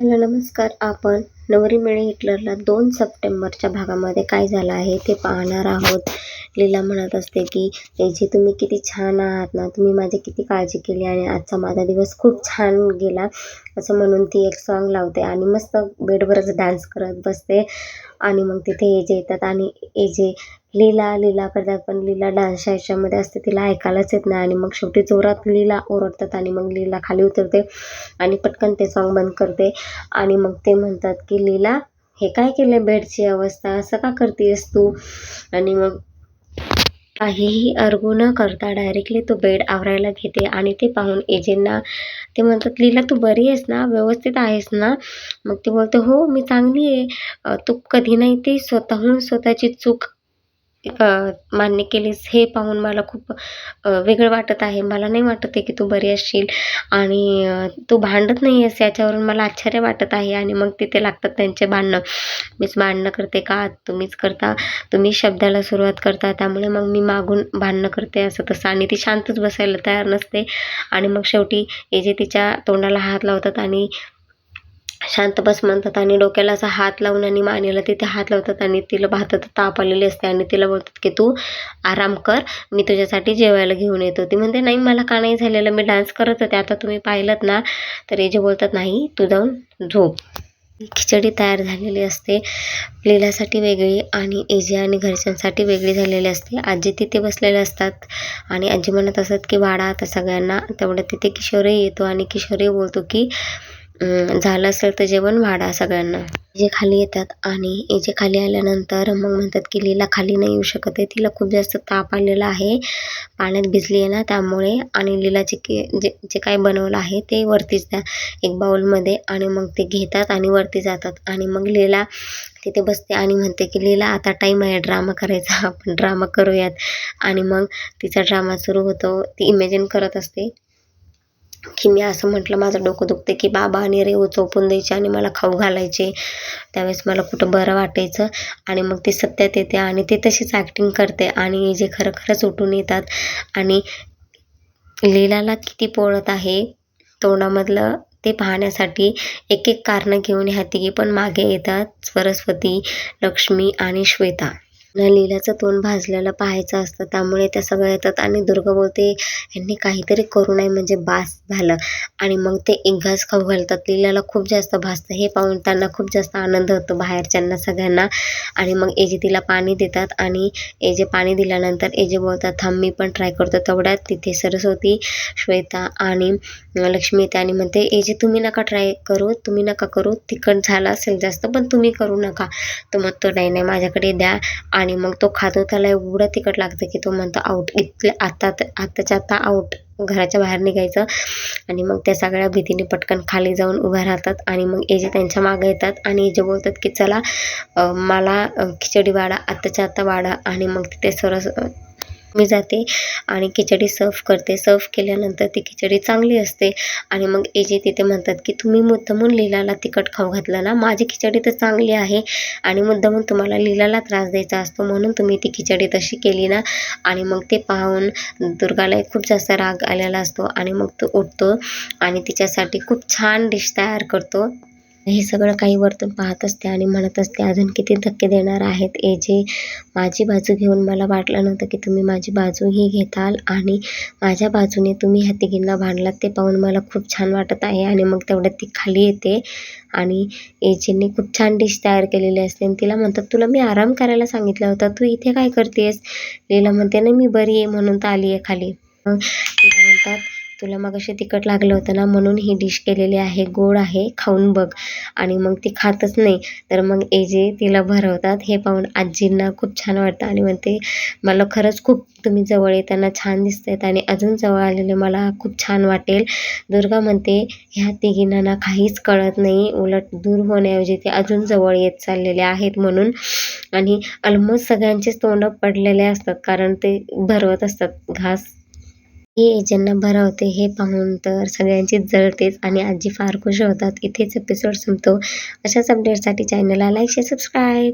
Hello नमस्कार. आपण नवरी मिळे हिटलरला दोन सप्टेंबरच्या भागामध्ये काय झालं आहे ते पाहणार आहोत. लीला म्हणत असते की जी तुम्ही किती छान आहात ना. तुम्ही माझी किती काळजी केली आणि आजचा माझा दिवस खूप छान गेला. असं म्हणून ती एक सॉन्ग लावते आणि मस्त बेडवरच डान्स करत बसते. आणि मग तिथे एजे येतात आणि एजे लीला लीला करतात पण लीला डान्सच्या ह्याच्यामध्ये असते तिला ऐकायलाच येत नाही. आणि मग शेवटी जोरात लीला ओरडतात आणि मग लीला खाली उतरते आणि पटकन ते सॉन्ग बंद करते. आणि मग ते म्हणतात की लीला हे काय केलं बेडची अवस्था? असं का करतेस तू? आणि मग काहीही अर्गू न करता डायरेक्टली तो बेड आवरायला घेते आणि ते पाहून एजेंना ते म्हणतात लीला तू बरी आहेस ना? व्यवस्थित आहेस ना? मग ते बोलते हो मी चांगली आहे. तू कधी नाही ते स्वतःहून स्वतःची चूक मान्य केलीस हे पाहून मला खूप वेगळं वाटत आहे. मला नाही वाटत आहे की तू बरी असशील आणि तू भांडत नाही आहेस याच्यावरून मला आश्चर्य वाटत आहे आणि मग तिथे लागतात त्यांचे भांडणं. मीच भांडणं करते का? तुम्हीच करता तुम्ही शब्दाला सुरुवात करता त्यामुळे मग मी मागून भांडणं करते असं तसं. आणि ती शांतच बसायला तयार नसते आणि मग शेवटी ए जे तिच्या तोंडाला हात लावतात आणि शांत बस म्हणतात आणि डोक्याला असा हात लावून आणि मानेला तिथे हात लावतात आणि तिला भातात ताप आलेली असते आणि तिला बोलतात की तू आराम कर मी तुझ्यासाठी जेवायला घेऊन येतो. ती म्हणते नाही मला का नाही झालेलं? मी डान्स करत होते. आता तुम्ही पाहिलं ना? तर हे जे बोलतात नाही तू जाऊन झोप. खिचडी तयार झालेली असते. लीलासाठी वेगळी आणि एजे आणि घरच्यांसाठी वेगळी झालेली असते. आजी तिथे बसलेले असतात आणि आजी म्हणत असतात की वाडा आता सगळ्यांना तेवढं तिथे किशोरही येतो आणि किशोरही बोलतो की झालं असेल तर जेवण वाढा सगळ्यांना. जे खाली येतात आणि जे खाली आल्यानंतर मग म्हणतात की लीला खाली नाही येऊ शकत आहे. तिला खूप जास्त ताप आलेला आहे. पाण्यात भिजली आहे ना त्यामुळे आणि लीलाचे के जे जे काय बनवलं आहे ते वरतीच द्या. एक बाउलमध्ये आणि मग ते घेतात आणि वरती जातात. आणि मग लीला तिथे बसते आणि म्हणते की लीला आता टाईम आहे ड्रामा करायचा. आपण ड्रामा करूयात. आणि मग तिचा ड्रामा सुरू होतो. ती इमॅजिन करत असते. की मी असं म्हटलं माझं डोकं दुखते की बाबा आणि रेव चोपून द्यायचे आणि मला खाऊ घालायचे. त्यावेळेस मला कुठं बरं वाटायचं. आणि मग ती सत्यात येते आणि ते तशीच ॲक्टिंग करते. आणि जे खरं खरंच उठून येतात आणि लीलाला किती पोळत आहे तोंडामधलं ते पाहण्यासाठी एक एक कारणं घेऊन ह्या तिघी पण मागे येतात. सरस्वती लक्ष्मी आणि श्वेता. लीलाचं तोंड भाजलेलं पाहायचं असतं. त्यामुळे त्या सगळ्या येतात आणि दुर्गा बोलते यांनी काहीतरी करू नये म्हणजे बास झालं. आणि मग ते एक घास खाऊ घालतात. लीलाला खूप जास्त भासतं. हे पाहून त्यांना खूप जास्त आनंद होतो बाहेरच्यांना सगळ्यांना. आणि मग एजे तिला पाणी देतात आणि एजे पाणी दिल्यानंतर एजे बोलतात थांब मी पण ट्राय करतो. तेवढ्यात तिथे सरस्वती श्वेता आणि लक्ष्मी येते आणि म्हणते एजे तुम्ही नका ट्राय करू तुम्ही नका करू. तिखट झालं असेल जास्त पण तुम्ही करू नका. तो नाही नाही माझ्याकडे द्या. आणि मग तो खातो. त्याला एवढं तिखट लागतं की तो म्हणतो आऊट इथल्या आता आत्ताच्या आत्ता आऊट घराच्या बाहेर निघायचं. आणि मग त्या सगळ्या भीतीने पटकन खाली जाऊन उभ्या राहतात. आणि मग एजे त्यांच्या मागं येतात आणि एजे बोलतात की चला मला खिचडी वाडा आत्ताच्या आत्ता वाडा आणि मग तिथे सरस मी जाते आणि खिचडी सर्व करते. सर्व केल्यानंतर ती खिचडी चांगली असते. आणि मग एजे तिथे म्हणतात की तुम्ही मुद्दामून लिलाला तिखट खाऊ घातलं ना? माझी खिचडी तर चांगली आहे आणि मुद्दामून तुम्हाला लिलाला त्रास द्यायचा असतो म्हणून तुम्ही ती खिचडी तशी केली ना? आणि मग ते पाहून दुर्गाला खूप जास्त राग आलेला असतो आणि मग तो उठतो आणि तिच्यासाठी खूप छान डिश तयार करतो. हे सगळं काही वरतून पाहत असते आणि म्हणत असते अजून किती धक्के देणार आहेत? ए जे माझी बाजू घेऊन मला वाटलं नव्हतं की तुम्ही माझी बाजूही घेताल आणि माझ्या बाजूने तुम्ही ह्या तिघींना भांडलात ते पाहून मला खूप छान वाटत आहे आणि मग तेवढ्यात ती खाली येते आणि एजेने खूप छान डिश तयार केलेली असते आणि तिला म्हणतात तुला मी आराम करायला सांगितला होता तू इथे काय करतेस लीला म्हणते ना मी बरी आहे म्हणून तर आली आहे खाली. मग तिला म्हणतात तुला मगाशी तिखट लागलं होतं ना म्हणून ही डिश केलेली आहे गोड आहे खाऊन बघ. आणि मग ती खातच नाही. तर मग एजे तिला भरवतात हे पाहून आजींना खूप छान वाटतं आणि म्हणते मला खरंच खूप तुम्ही जवळ येताना छान दिसत आहेत आणि अजून जवळ आलेले मला खूप छान वाटेल. दुर्गा म्हणते ह्या तिघींना ना काहीच कळत नाही. उलट दूर होण्याऐवजी ते अजून जवळ येत चाललेले आहेत म्हणून. आणि ऑलमोस्ट सगळ्यांचेच तोंड पडलेले असतात कारण ते भरवत असतात. घास हे ज्यांना भरवते हे पाहून तर सगळ्यांचीच जळतेच आणि आजी फार खुश होतात. इथेच एपिसोड संपतो. अशाच अपडेटसाठी चॅनलला लाईक शेअर सबस्क्राईब